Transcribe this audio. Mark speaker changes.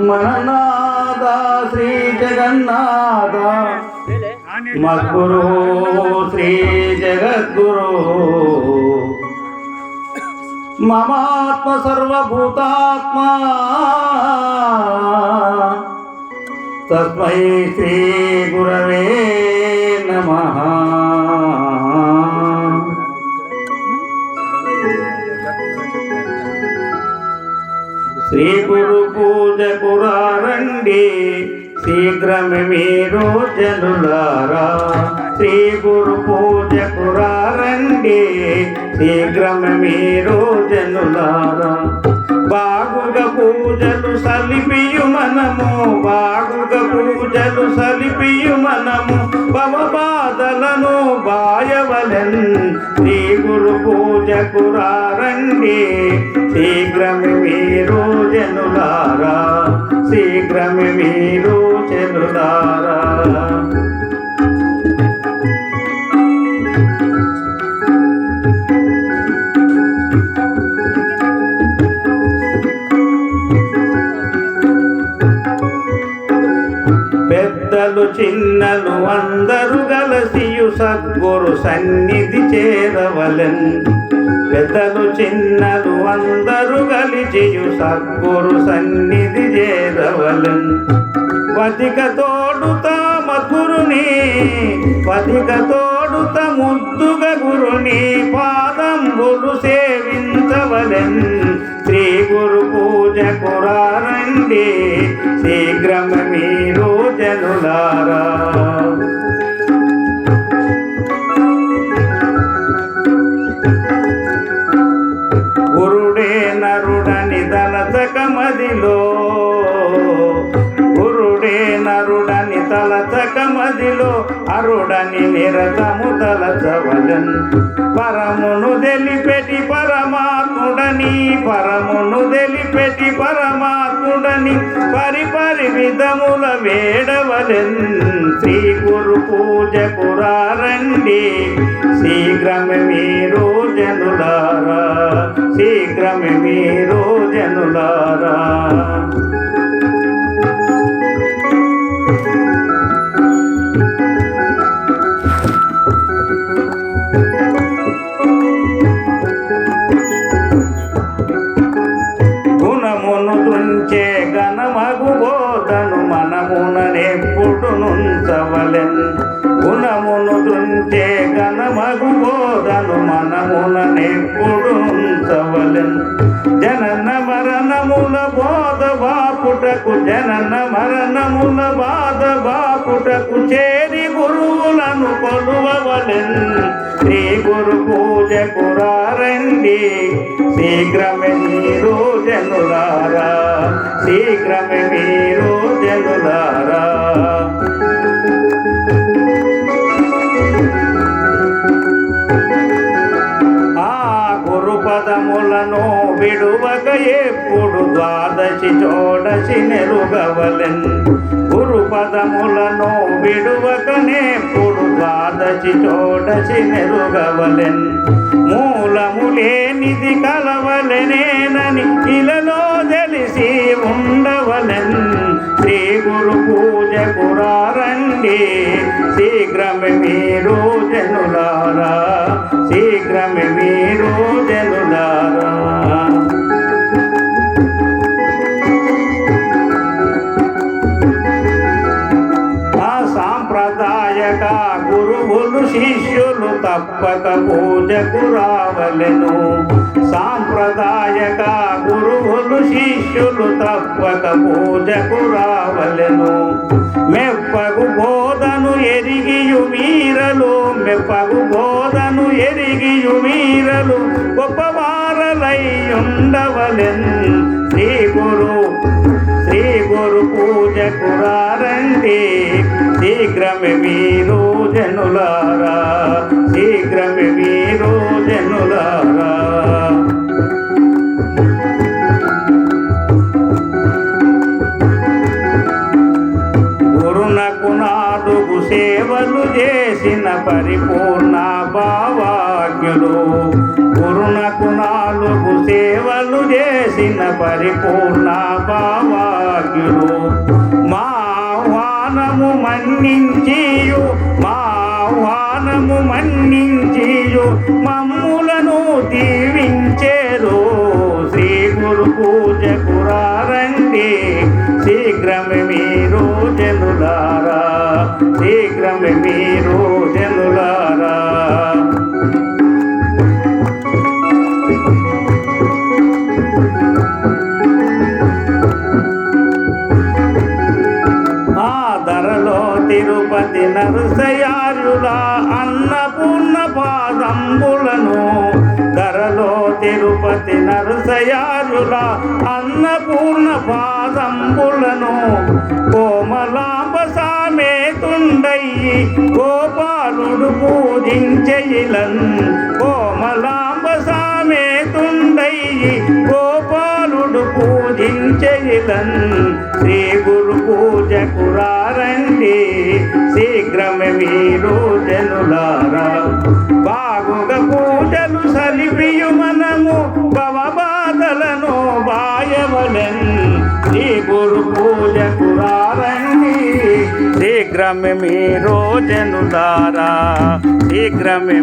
Speaker 1: మననాద శ్రీ జగన్నాథ మద్గురు శ్రీ జగద్గురు మమాత్మ సర్వభూతాత్మా తస్మై శ్రీ గురవే నమ శ్రీ గురు పూజ కురారండి శీఘ్రమే మీరు జనులారా. శ్రీ గురు పూజ కురారండి శీఘ్రమే మీరు జనులారా. సలిపియు మనము బాగుగా పూజలు సలిపియు మనము భవబాధలను బాయవలెన్ శ్రీ గురు పూజ కురారండి శీఘ్రమి మీరు జనులారా శీఘ్రమి మీరు జనులారా. చిన్నలు అందరూ గలసియు సద్గురు సన్నిధి చేరవలెన్. పెద్దలు చిన్నలు అందరూ గలిచియు సద్గురు సన్నిధి చేరవలెన్. పతిక తోడుత మధురుని పతిక తోడుత ముద్దుగ గురుని పాదంబులు సేవించవలెన్. శ్రీ గురు పూజ కురారండి శీఘ్రమ మీరు జనులారా. నిరతము తలచవలన్. పరమును దెలిపెటి పరమాత్ముడని పరమును దెలిపెటి పరమాత్ముడని పరిపరి విధముల వేడవలెన్. శ్రీ గురు పూజ కురారండి శీఘ్రమే మీరు జనులారా శీఘ్రమే మీరు జనులారా. ఎప్పుడు నుంచవలెన్ గుణమును తుంచే గణమగు బోధను మనమున ఎప్పుడు నుంచవలెన్ జనన మరణముల బోధ బాపుటకు జనన మరణముల బాధ బాపుటకు చేరి గురువులను కొలువవలెన్. శ్రీ గురు పూజ కురారండి శీఘ్రమే మీరు జనులారా శీఘ్రమే మీరు జనులారా. విడువక ఎప్పుడు ద్వాదశి చోడసి నెరుగవలెన్. గురు పదములను విడువకనేప్పుడు ద్వాదశి చోడసి నెరుగవలెన్. మూలము లేనిది కలవలనేనని ఇలలో తెలిసి ఉండవలెన్. శ్రీ గురు పూజ కురారండి శీఘ్రమే మీరు జనులారా. శీఘ్రమే మీరు శిష్యులు తప్పక పూజకు రావలను సాంప్రదాయక గురువులు శిష్యులు తప్పక పూజకు రావలను మెప్పగు బోధను ఎరిగియు మీరలు మెప్పగు బోధను ఎరిగియు మీరలు గొప్పవారలై ఉండవలెన్ శ్రీ గురు శ్రీ గురు పూజకు రారండి శీఘ్రమే మీరు జనులారా గురునకు నాలుగు సేవలు చేసిన పరిపూర్ణ భావాజ్ఞులు. గురునకు నాలుగు సేవలు చేసిన పరిపూర్ణ భావాజ్ఞులు నరసయారుల అన్నపూర్ణ పాదంబులను ధరలో తిరుపతి నరసయారుల అన్నపూర్ణ పాదంబులను కోమలాంబ సామేతుండయి గోపాలుడు పూజించయిలన్ కోమలా పూజించయిలన్ శ్రీ గురు పూజకు రండి శీఘ్రమే మీరు జనులారా. బాగుగా పూజలు సలిపియు మనము భవబాధలను బాయవలెన్ శ్రీ గురు పూజకు రండి శీఘ్రమే మీరు జనులారా. శీఘ్రమే